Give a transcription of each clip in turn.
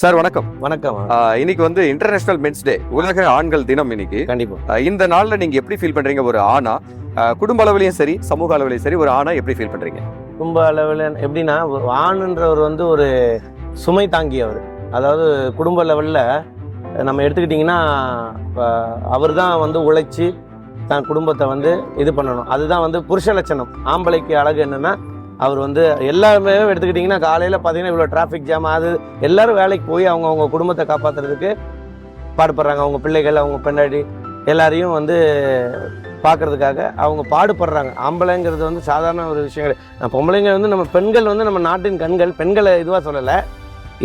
Sir வணக்கம். வணக்கம். இன்னைக்கு வந்து இன்டர்நேஷனல் மென்ஸ் டே உலக ஆண்கள் தினம் இன்னைக்கு. கண்டிப்பா. இந்த நாள்ல நீங்க எப்படி ஃபீல் பண்றீங்க? ஒரு ஆணா? குடும்ப அளவுலயும் சரி சமூக அளவுலயும் சரி ஒரு ஆணா எப்படி ஃபீல் பண்றீங்க? குடும்ப அளவில் எப்படின்னா ஆணுன்றவர் வந்து ஒரு சுமை தாங்கியவர். அதாவது குடும்ப லெவலில் நம்ம எடுத்துக்கிட்டிங்கன்னா அவர் தான் வந்து உழைச்சி தன் குடும்பத்தை வந்து இது பண்ணணும். அதுதான் வந்து புருஷ லட்சணம். ஆம்பளைக்கு அழகு என்னென்னா அவர் வந்து எல்லாருமே எடுத்துக்கிட்டிங்கன்னா காலையில் பார்த்தீங்கன்னா இவ்வளோ டிராஃபிக் ஜாம் அது எல்லாரும் வேலைக்கு போய் அவங்க அவங்க குடும்பத்தை காப்பாற்றுறதுக்கு பாடுபடுறாங்க. அவங்க பிள்ளைகள் அவங்க பெண்டாடி எல்லாரையும் வந்து பார்க்கறதுக்காக அவங்க பாடுபடுறாங்க. ஆம்பளைங்கிறது வந்து சாதாரண ஒரு விஷயம் கிடையாது நான் பொம்பளைங்க வந்து நம்ம பெண்கள் வந்து நம்ம நாட்டின் கண்கள் பெண்களை இதுவாக சொல்லலை.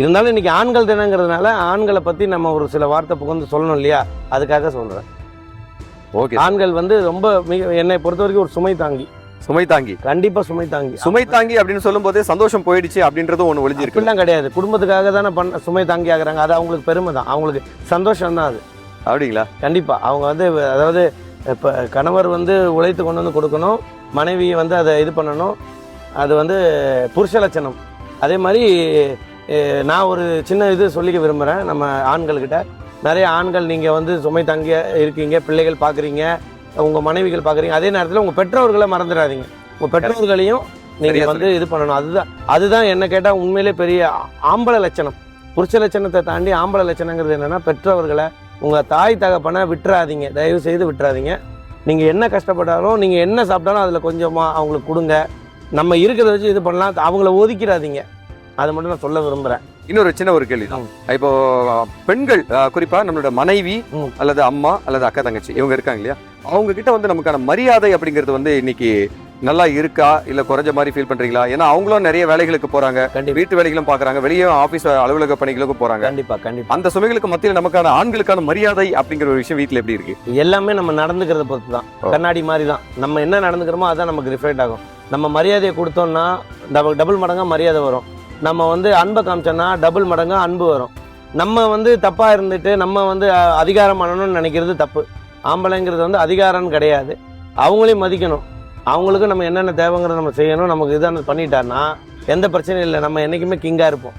இருந்தாலும் இன்னைக்கு ஆண்கள் தினங்கிறதுனால ஆண்களை பற்றி நம்ம ஒரு சில வார்த்தை புகழ்ந்து சொல்லணும் இல்லையா? அதுக்காக சொல்கிறேன் ஓகே. ஆண்கள் வந்து ரொம்ப மிக என்னை பொறுத்த வரைக்கும் ஒரு சுமை தாங்கி. சுமை தாங்கி. கண்டிப்பாக சுமை தாங்கி. சுமை தாங்கி அப்படின்னு சொல்லும் போதே சந்தோஷம் போயிடுச்சு அப்படின்றதும் ஒண்ணு ஒளிஞ்சிருக்கு. அப்படிலாம் கிடையாது. குடும்பத்துக்காக தானே பண்ண சுமை தாங்கி ஆகுறாங்க. அது அவங்களுக்கு பெருமை தான். அவங்களுக்கு சந்தோஷம் தான் அது. அப்படிங்களா? கண்டிப்பாக அவங்க வந்து அதாவது இப்போ கணவர் வந்து உழைத்து கொண்டு வந்து கொடுக்கணும். மனைவி வந்து அதை இது பண்ணணும். அது வந்து புருஷ லட்சணம். அதே மாதிரி நான் ஒரு சின்ன இது சொல்லிக்க விரும்புகிறேன் நம்ம ஆண்கள்கிட்ட. நிறைய ஆண்கள் நீங்கள் வந்து சுமை தங்கிய இருக்கீங்க. பிள்ளைகள் பார்க்குறீங்க உங்கள் மனைவிகள் பார்க்குறீங்க அதே நேரத்தில் உங்கள் பெற்றோர்களை மறந்துடாதீங்க. உங்கள் பெற்றோர்களையும் நீங்கள் வந்து இது பண்ணணும். அதுதான் அதுதான் என்ன கேட்டால் உண்மையிலே பெரிய ஆம்பளை லட்சணம். புருஷ லட்சணத்தை தாண்டி ஆம்பளை லட்சணங்கிறது என்னென்னா பெற்றவர்களை உங்கள் தாய் தகப்பனை விட்டுறாதீங்க. தயவு செய்து விட்டுறாதீங்க. நீங்கள் என்ன கஷ்டப்பட்டாலும் நீங்கள் என்ன சாப்பிட்டாலும் அதில் கொஞ்சமாக அவங்களுக்கு கொடுங்க. நம்ம இருக்கிறத வச்சு இது பண்ணலாம். அவங்கள ஒதுக்கிடாதீங்க. அதை மட்டும் நான் சொல்ல விரும்புகிறேன் இன்னொரு சின்ன ஒரு கேள்வி தான் இப்போ பெண்கள் குறிப்பா நம்மளோட மனைவி. அல்லது அம்மா அல்லது அக்கா தங்கச்சி இவங்க இருக்காங்க இல்லையா? அவங்க கிட்ட வந்து நமக்கான மரியாதை அப்படிங்கிறது வந்து இன்னைக்கு நல்லா இருக்கா? இல்ல குறைஞ்ச மாதிரி ஃபீல் பண்றீங்களா? ஏன்னா அவங்களும் நிறைய வேலைகளுக்கு போறாங்க. வீட்டு வேலைகளும் பாக்குறாங்க. வெளியே ஆபீஸ் அலுவலக பணிகளுக்கும் போறாங்க. கண்டிப்பாக கண்டிப்பாக அந்த சுமைகளுக்கு மத்தியில் நமக்கான ஆண்களுக்கான மரியாதை அப்படிங்கிற ஒரு விஷயம் வீட்ல எப்படி இருக்கு? எல்லாமே நம்ம நடந்துக்கிறத பொறுத்து தான். கண்ணாடி மாதிரி தான் நம்ம என்ன நடந்துக்கிறோமோ அதான் நமக்கு ரிஃப்ளெக்ட் ஆகும். நம்ம மரியாதையை கொடுத்தோம்னா டபுள் டபுள் மடங்காக மரியாதை வரும். நம்ம வந்து அன்பை காமிச்சோன்னா டபுள் மடங்காக அன்பு வரும். நம்ம வந்து தப்பாக இருந்துட்டு நம்ம வந்து அதிகாரம் பண்ணணும்னு நினைக்கிறது தப்பு. ஆம்பளைங்கிறது வந்து அதிகாரம்னு கிடையாது. அவங்களையும் மதிக்கணும். அவங்களுக்கு நம்ம என்னென்ன தேவைங்கிறத நம்ம செய்யணும். நமக்கு இதான பண்ணிட்டான்னா எந்த பிரச்சனையும் இல்லை. நம்ம என்றைக்குமே கிங்காக இருப்போம்.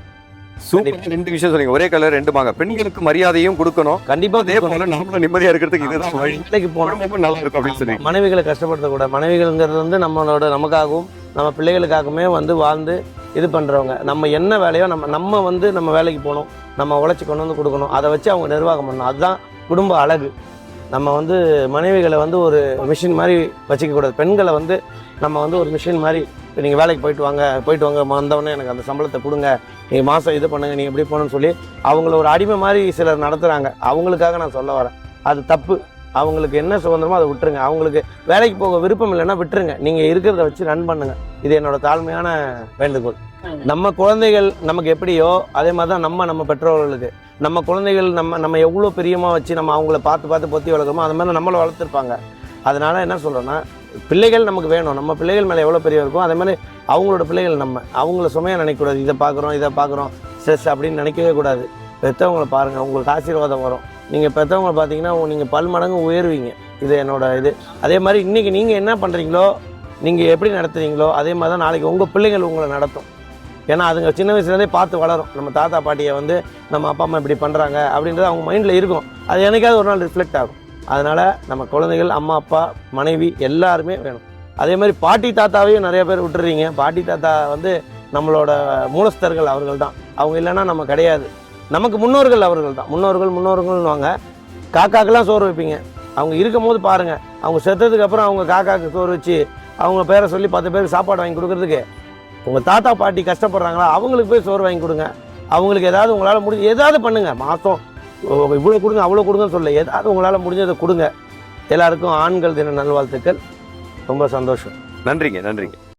சூப்பர். ரெண்டு விஷயம் சொன்னீங்க ஒரே கலர் ரெண்டு மாங்க. பெண்களுக்கு மரியாதையும் கொடுக்கணும். அதே கண்டிப்பாக போல நாமளும் நிம்மதியா இருக்கிறதுக்கு இதுதான் வழி. வேலைக்கு குடும்பமும் நல்லா இருக்கும் அப்படின்னு சொன்னீங்க மனைவிகளை கஷ்டப்படுத்தக்கூடாது. மனைவிகள்ங்கிறது வந்து நம்மளோட நமக்காகவும் நம்ம பிள்ளைகளுக்காகவுமே வந்து வாழ்ந்து இது பண்ணுறவங்க நம்ம என்ன வேலையோ நம்ம நம்ம வந்து நம்ம வேலைக்கு போகணும். நம்ம உழைச்சி கொண்டு வந்து கொடுக்கணும். அதை வச்சு அவங்க நிர்வாகம் பண்ணணும். அதுதான் குடும்ப அழகு. நம்ம வந்து மனைவிகளை வந்து ஒரு மிஷின் மாதிரி வச்சுக்கக்கூடாது பெண்களை வந்து நம்ம வந்து ஒரு மிஷின் மாதிரி இப்போ நீங்கள் வேலைக்கு போயிட்டு வாங்க போயிட்டு வாங்க வந்தவொடனே எனக்கு அந்த சம்பளத்தை கொடுங்க. நீங்கள் மாதம் இது பண்ணுங்கள் நீங்கள் எப்படி போகணும்னு சொல்லி அவங்கள ஒரு அடிமை மாதிரி சிலர் நடத்துகிறாங்க அவங்களுக்காக நான் சொல்ல வரேன். அது தப்பு. அவங்களுக்கு என்ன சுதந்திரமோ அதை விட்டுருங்க. அவங்களுக்கு வேலைக்கு போக விருப்பம் இல்லைன்னா விட்டுருங்க. நீங்கள் இருக்கிறத வச்சு ரன் பண்ணுங்க. இது என்னோட தாழ்மையான வேண்டுகோள். நம்ம குழந்தைகள் நமக்கு எப்படியோ அதே மாதிரி தான் நம்ம நம்ம பெற்றோர்களுக்கு. நம்ம குழந்தைகள் நம்ம நம்ம எவ்வளோ பிரியமாக வச்சு நம்ம அவங்கள பார்த்து பார்த்து பொத்தி வளர்க்குறோமோ அது மாதிரி நம்மளை வளர்த்துருப்பாங்க. அதனால என்ன சொல்கிறேன்னா பிள்ளைகள் நமக்கு வேணும். நம்ம பிள்ளைகள் மேலே எவ்வளோ பெரிய இருக்கும் அதே மாதிரி அவங்களோட பிள்ளைகள் நம்ம. அவங்கள சுமையாக நினைக்கக்கூடாது. இதை பார்க்குறோம் இதை பார்க்குறோம். ஸ்ட்ரெஸ் அப்படின்னு நினைக்கவே கூடாது. பெற்றவங்கள பாருங்கள் உங்களுக்கு ஆசீர்வாதம் வரும். நீங்கள் பெற்றவங்களை பார்த்தீங்கன்னா நீங்கள் பல் மடங்கு உயர்வீங்க. இது என்னோட இது. அதே மாதிரி இன்றைக்கி நீங்கள் என்ன பண்ணுறீங்களோ நீங்கள் எப்படி நடத்துகிறீங்களோ அதே மாதிரி தான் நாளைக்கு உங்கள் பிள்ளைகள் உங்களை நடத்தும். ஏன்னா அதுங்க சின்ன வயசுலேருந்தே பார்த்து வளரும். நம்ம தாத்தா பாட்டியை வந்து நம்ம அப்பா அம்மா இப்படி பண்ணுறாங்க அப்படின்றது அவங்க மைண்டில் இருக்கும். அது எனக்காவது ஒரு நாள் ரிஃப்ளெக்ட் ஆகும். அதனால் நம்ம குழந்தைகள் அம்மா அப்பா மனைவி எல்லாருமே வேணும். அதே மாதிரி பாட்டி தாத்தாவையும் நிறைய பேர் விட்டுறீங்க. பாட்டி தாத்தா வந்து நம்மளோட மூலஸ்தர்கள் அவர்கள் தான் அவங்க இல்லைன்னா நம்ம கிடையாது. நமக்கு முன்னோர்கள் அவர்கள் தான். முன்னோர்கள் முன்னோர்கள்னுவாங்க. காக்காக்கெல்லாம் சோறு வைப்பீங்க. அவங்க இருக்கும் போது பாருங்கள் அவங்க செத்ததுக்கு அப்புறம் அவங்க காக்காக்கு சோறு வச்சு அவங்க பேரை சொல்லி பத்து பேருக்கு சாப்பாடு வாங்கி கொடுக்குறதுக்கு உங்கள் தாத்தா பாட்டி கஷ்டப்படுறாங்களா? அவங்களுக்கு போய் சோறு வாங்கி கொடுங்க. அவங்களுக்கு ஏதாவது உங்களால் முடிஞ்சு ஏதாவது பண்ணுங்கள் மாதம் இவ்வளோ கொடுங்க அவ்வளோ கொடுங்கன்னு சொல்ல ஏதாவது உங்களால் முடிஞ்சதை கொடுங்க. எல்லாருக்கும் ஆண்கள் தின நல்வாழ்த்துக்கள். ரொம்ப சந்தோஷம். நன்றிங்க நன்றிங்க.